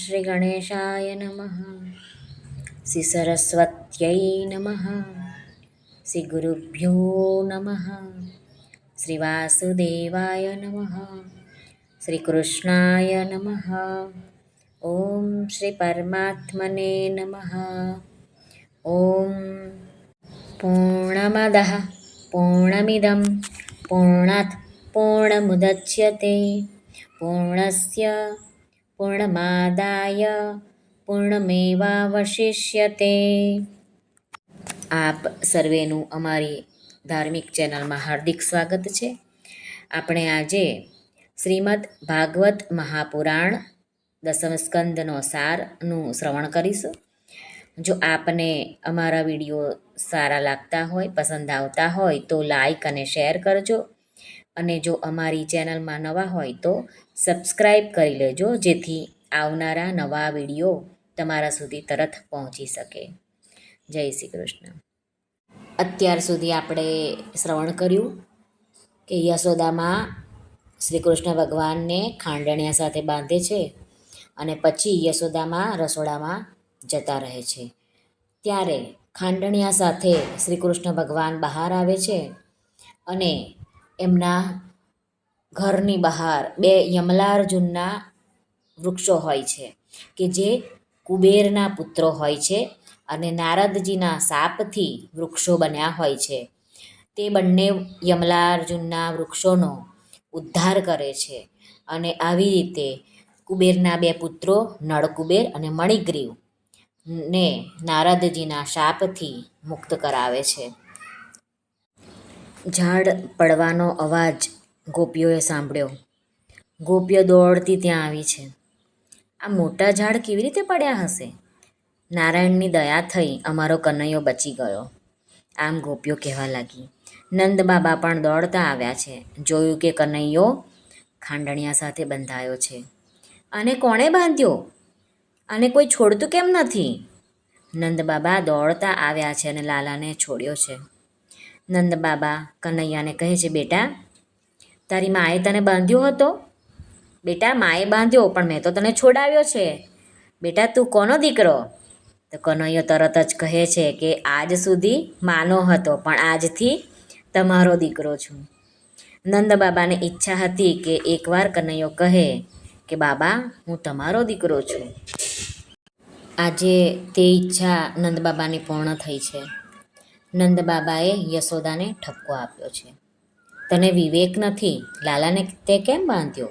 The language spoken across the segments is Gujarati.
श्रीगणेशाय नमः। श्रीसरस्वत्यै नमः। श्रीगुरुभ्यो नमः। श्रीवासुदेवाय नमः। श्रीकृष्णाय नमः। ॐ श्रीपरमात्मने नमः। ॐ पूर्णमदः पूर्णमिदं पूर्णात् पूर्णमुदच्यते। पूर्णस्य પૂર્ણમાદાય પૂર્ણમેવાવશિષ્યતે આપ સર્વેનું અમારી ધાર્મિક ચેનલમાં હાર્દિક સ્વાગત છે. આપણે આજે શ્રીમદ ભાગવત મહાપુરાણ દસમ સ્કંદનો સારનું શ્રવણ કરીશું. જો આપને અમારા વીડિયો સારા લાગતા હોય, પસંદ આવતા હોય, તો લાઈક અને શેર કરજો. અને જો અમારી ચેનલમાં નવા હોય તો સબસ્ક્રાઈબ કરી લેજો, જેથી આવનારા નવા વીડિયો તમારા સુધી તરત પહોંચી શકે. જય શ્રી કૃષ્ણ. અત્યાર સુધી આપણે શ્રવણ કર્યું કે યશોદામાં શ્રી કૃષ્ણ ભગવાનને ખાંડણિયા સાથે બાંધે છે અને પછી યશોદામાં રસોડામાં જતા રહે છે. ત્યારે ખાંડણિયા સાથે શ્રી કૃષ્ણ ભગવાન બહાર આવે છે અને એમના ઘરની બહાર બે યમલાર્જુનના વૃક્ષો હોય છે કે જે કુબેરના પુત્રો હોય છે અને નારદજીના શાપથી વૃક્ષો બન્યા હોય છે. તે બંને યમલાર્જુનના વૃક્ષોનો ઉદ્ધાર કરે છે અને આવી રીતે કુબેરના બે પુત્રો નળકુબેર અને મણિગ્રીવ ને નારદજીના શાપથી મુક્ત કરાવે છે. ઝાડ પડવાનો અવાજ ગોપીઓએ સાંભળ્યો. ગોપીઓ દોડતી ત્યાં આવી છે. આ મોટા ઝાડ કેવી રીતે પડ્યા હશે? નારાયણની દયા થઈ અમારો કનૈયો બચી ગયો. આમ ગોપીઓ કહેવા લાગી. નંદ બાબા પણ દોડતા આવ્યા છે. જોયું કે કનૈયો ખાંડણિયા સાથે બંધાયો છે. અને કોણે બાંધ્યો? અને કોઈ છોડતું કેમ નથી? નંદ બાબા દોડતા આવ્યા છે અને લાલાને છોડ્યો છે. નંદ બાબા કનૈયાને કહે છે, બેટા, તારી માએ તને બાંધ્યો હતો? બેટા, માએ બાંધ્યો, પણ મેં તો તને છોડાવ્યો છે. બેટા, તું કોનો દીકરો? તો કનૈયો તરત જ કહે છે કે, આજ સુધી માનો હતો, પણ આજથી તમારો દીકરો છું. નંદબાબાને ઈચ્છા હતી કે એકવાર કનૈયો કહે કે, બાબા, હું તમારો દીકરો છું. આજે તે ઈચ્છા નંદબાબાની પૂર્ણ થઈ છે. નંદ બાબાએ યશોદાને ઠપકો આપ્યો છે. તને વિવેક નથી, લાલાને તે કેમ બાંધ્યો?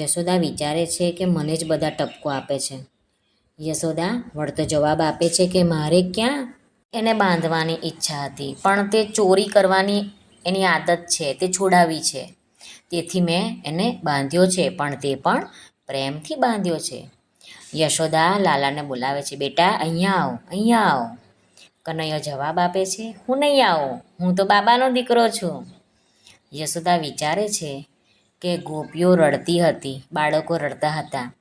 યશોદા વિચારે છે કે મને જ બધા ટપકો આપે છે. યશોદા વળતો જવાબ આપે છે કે મારે ક્યાં એને બાંધવાની ઈચ્છા હતી, પણ તે ચોરી કરવાની એની આદત છે, તે છોડાવી છે. તેથી મેં એને બાંધ્યો છે, પણ તે પણ પ્રેમથી બાંધ્યો છે. યશોદા લાલાને બોલાવે છે, બેટા, અહીંયા આવો, અહીંયા આવ. કનૈયો જવાબ આપે છે, હું નહીં આવું, હું તો બાબાનો દીકરો છું. યશોદા વિચારે છે કે ગોપીઓ રડતી હતી, બાળકો રડતા હતા.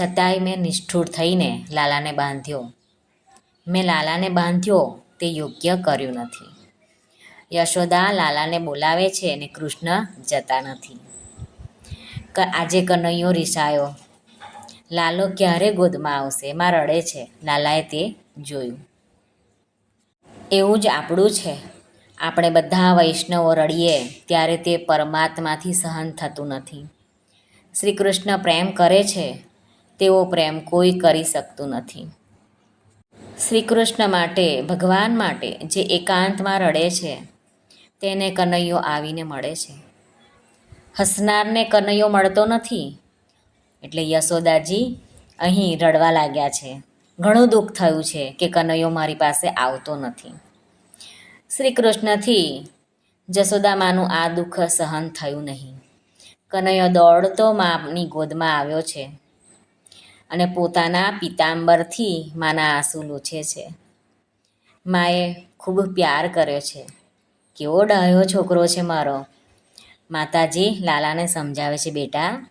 છતાંય મેં નિષ્ઠુર થઈને લાલાને બાંધ્યો. મેં લાલાને બાંધ્યો, તે યોગ્ય કર્યું નથી. યશોદા લાલાને બોલાવે છે અને કૃષ્ણ જતા નથી. આજે કનૈયો રિસાયો. લાલો, ક્યારે ગોદમાં આવશે? એમાં રડે છે. લાલાએ તે જોયું. એવું જ આપણું છે. આપણે બધા વૈષ્ણવો રડીએ ત્યારે તે પરમાત્માથી સહન થતું નથી. શ્રી કૃષ્ણ પ્રેમ કરે છે તેવો પ્રેમ કોઈ કરી શકતું નથી. શ્રી કૃષ્ણ માટે, ભગવાન માટે જે એકાંતમાં રડે છે, તેને કનૈયો આવીને મળે છે. હસનારને કનૈયો મળતો નથી. એટલે યશોદાજી અહીં રડવા લાગ્યા છે. ઘણું દુઃખ થયું છે કે કનૈયો મારી પાસે આવતો નથી. શ્રી કૃષ્ણથી જશોદામાનું આ દુઃખ સહન થયું નહીં. કનૈયો દોડતો માની ગોદમાં આવ્યો છે અને પોતાના પિતાંબરથી માના આંસુ લૂછે છે. માએ ખૂબ પ્યાર કર્યો છે. કેવો ડાયો છોકરો છે મારો. માતાજી લાલાને સમજાવે છે, બેટા,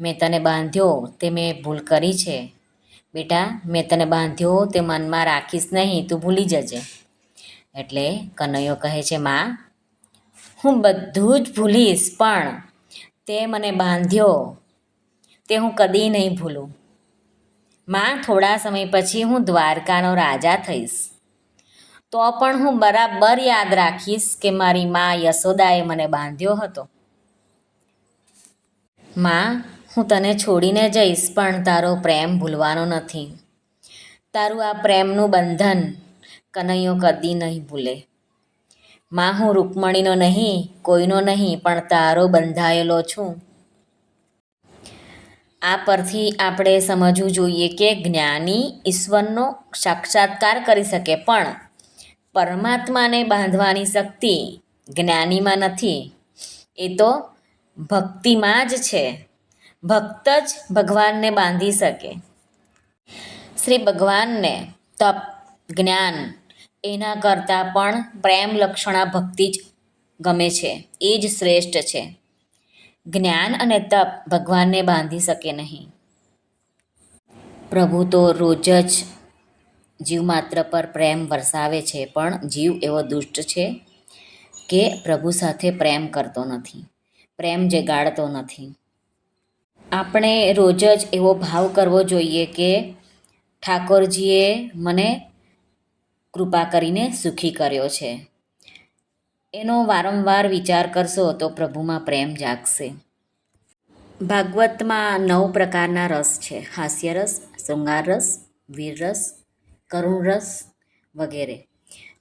મેં તને બાંધ્યો તે મેં ભૂલ કરી છે. બેટા, મેં તને બાંધ્યો તે મનમાં રાખીશ નહીં, તું ભૂલી જજે. એટલે કનૈયો કહે છે, માં, હું બધું જ ભૂલીશ, પણ તે મને બાંધ્યો. તે હું કદી નહીં ભૂલું. માં, થોડા સમય પછી હું દ્વારકાનો રાજા થઈશ. તો પણ હું બરાબર યાદ રાખીશ કે મારી મા યશોદાએ મને બાંધ્યો હતો. માં, હું તને છોડીને જઈશ, પણ તારો પ્રેમ ભૂલવાનો નથી. તારું આ પ્રેમનું બંધન કનૈયો કદી નહીં ભૂલે. માં હું રૂકમણીનો નહીં, કોઈનો નહીં, પણ તારો બંધાયેલો છું. આ પરથી આપણે સમજવું જોઈએ કે જ્ઞાની ઈશ્વરનો સાક્ષાત્કાર કરી શકે, પણ પરમાત્માને બાંધવાની શક્તિ જ્ઞાનીમાં નથી. એ તો ભક્તિમાં જ છે. ભક્ત જ ભગવાનને બાંધી શકે. શ્રી ભગવાનને તપ, જ્ઞાન એના કરતાં પણ પ્રેમ લક્ષણા ભક્તિ જ ગમે છે, એ જ શ્રેષ્ઠ છે. જ્ઞાન અને તપ ભગવાનને બાંધી શકે નહીં. પ્રભુ તો રોજ જ જીવ માત્ર પર પ્રેમ વરસાવે છે, પણ જીવ એવો દુષ્ટ છે કે પ્રભુ સાથે પ્રેમ કરતો નથી, પ્રેમ જગાડતો નથી. આપણે રોજ જ એવો ભાવ કરવો જોઈએ કે ઠાકોરજીએ મને કૃપા કરીને સુખી કર્યો છે. એનો વારંવાર વિચાર કરશો તો પ્રભુમાં પ્રેમ જાગશે. ભાગવતમાં નવ પ્રકારના રસ છે. હાસ્ય રસ શૃંગાર રસ વીર રસ કરુણ રસ વગેરે.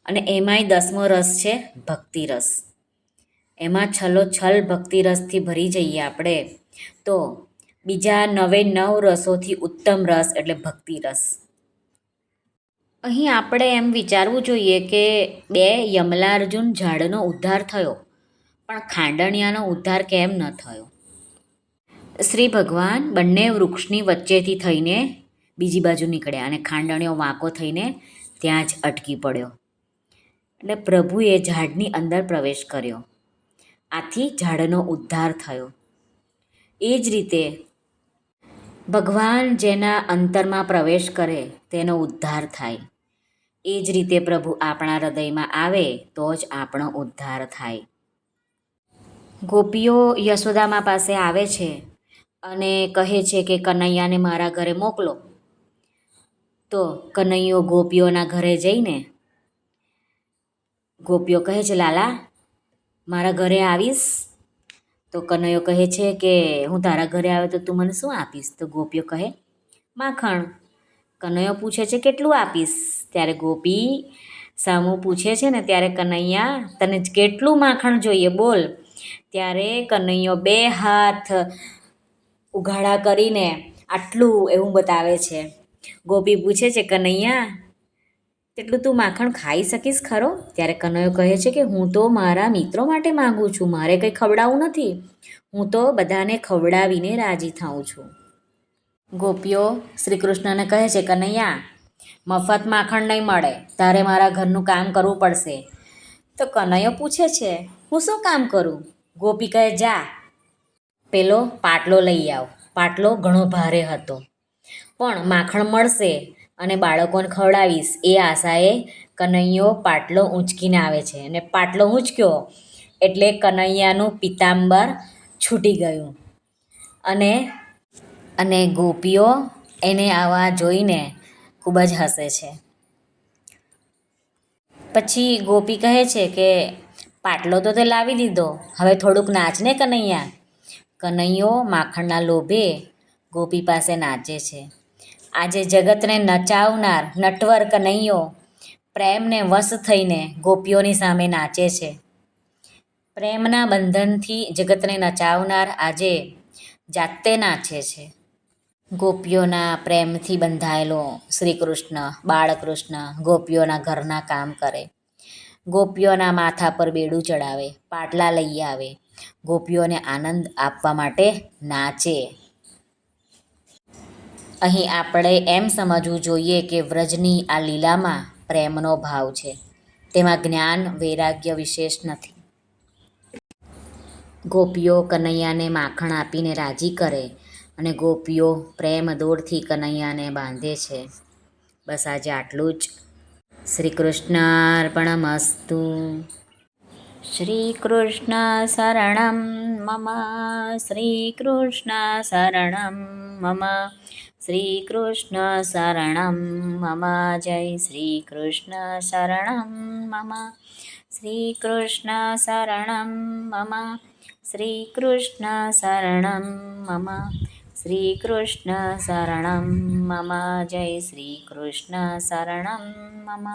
અને એમાંય દસમો રસ છે ભક્તિ રસ એમાં છલો છલ ભક્તિ રસથી ભરી જઈએ આપણે, તો બીજા નવે નવ રસોથી ઉત્તમ રસ એટલે ભક્તિ રસ અહીં આપણે એમ વિચારવું જોઈએ કે બે યમલાર્જુન ઝાડનો ઉદ્ધાર થયો, પણ ખાંડણિયાનો ઉદ્ધાર કેમ ન થયો? શ્રી ભગવાન બંને વૃક્ષની વચ્ચેથી થઈને બીજી બાજુ નીકળ્યા અને ખાંડણીઓ વાંકો થઈને ત્યાં જ અટકી પડ્યો. એટલે પ્રભુએ ઝાડની અંદર પ્રવેશ કર્યો. આથી ઝાડનો ઉદ્ધાર થયો. એ જ રીતે ભગવાન જેના અંતરમાં પ્રવેશ કરે તેનો ઉદ્ધાર થાય. એ જ રીતે પ્રભુ આપણા હૃદયમાં આવે તો જ આપણો ઉદ્ધાર થાય. ગોપીઓ યશોદામા પાસે આવે છે અને કહે છે કે કનૈયાને મારા ઘરે મોકલો. તો કનૈયો ગોપીઓના ઘરે જઈને ગોપીઓ કહે છે, લાલા, મારા ઘરે આવીશ. તો કનૈયો કહે છે કે, હું તારા ઘરે આવે તો તું મને શું આપીશ? તો ગોપીઓ કહે, માખણ. કનૈયો પૂછે છે, કેટલું આપીશ? ત્યારે ગોપી સામુ પૂછે છે ને, ત્યારે કનૈયા, તને કેટલું માખણ જોઈએ, બોલ. ત્યારે કનૈયો બે હાથ ઉઘાડા કરીને આટલું એવું બતાવે છે. ગોપી પૂછે છે, કનૈયા, તેટલું તું માખણ ખાઈ શકીશ ખરો? ત્યારે કનૈયો કહે છે કે, હું તો મારા મિત્રો માટે માગું છું, મારે કંઈ ખવડાવવું નથી. હું તો બધાને ખવડાવીને રાજી થાઉં છું. ગોપીઓ શ્રી કૃષ્ણને કહે છે, કનૈયા, મફત માખણ નહીં મળે. તારે મારા ઘરનું કામ કરવું પડશે. તો કનૈયો પૂછે છે, હું શું કામ કરું? ગોપી કહે, જા, પેલો પાટલો લઈ આવ. પાટલો ઘણો ભારે હતો. પણ માખણ મળશે અને બાળકોને ખવડાવીશ. એ આશાએ કનૈયો પાટલો ઊંચકીને આવે છે અને પાટલો ઊંચક્યો એટલે કનૈયાનું પિતાંબર છૂટી ગયું અને અને ગોપીઓ એને આવા જોઈને ખૂબ જ હસે છે. પછી ગોપી કહે છે કે, પાટલો તો તે લાવી દીધો. હવે થોડુંક નાચને કનૈયા. કનૈયો માખણના લોભે ગોપી પાસે નાચે છે. આજે જગતને નચાવનાર નટવર કનૈયો. પ્રેમને વશ થઈને ગોપીઓની સામે નાચે છે. પ્રેમના બંધનથી જગતને નચાવનાર આજે જાતે નાચે છે. ગોપીઓના પ્રેમથી બંધાયેલો શ્રી કૃષ્ણ બાળકૃષ્ણ ગોપીઓના ઘરના કામ કરે. ગોપીઓના માથા પર બેડું ચડાવે, પાટલા લઈ આવે. ગોપીઓને આનંદ આપવા માટે નાચે. અહીં આપણે એમ સમજવું જોઈએ કે વ્રજની આ લીલામાં પ્રેમનો ભાવ છે. તેમાં જ્ઞાન, વૈરાગ્ય વિશેષ નથી. ગોપીઓ કનૈયાને માખણ આપીને રાજી કરે. અને ગોપીઓ પ્રેમ દોરથી કનૈયાને બાંધે છે. બસ આજે આટલું જ. શ્રી કૃષ્ણાર્પણમસ્તુ શ્રીકૃષ્ણ શરણમ મમ. શ્રીકૃષ્ણ શરણમ મમ. શ્રીકૃષ્ણ શરણમ મમ. જય શ્રીકૃષ્ણ શરણમ મમ. શ્રીકૃષ્ણ શરણમ મમ. શ્રીકૃષ્ણ શરણમ મમ. श्रीकृष्णशरणं मम। जय श्रीकृष्णशरणं मम।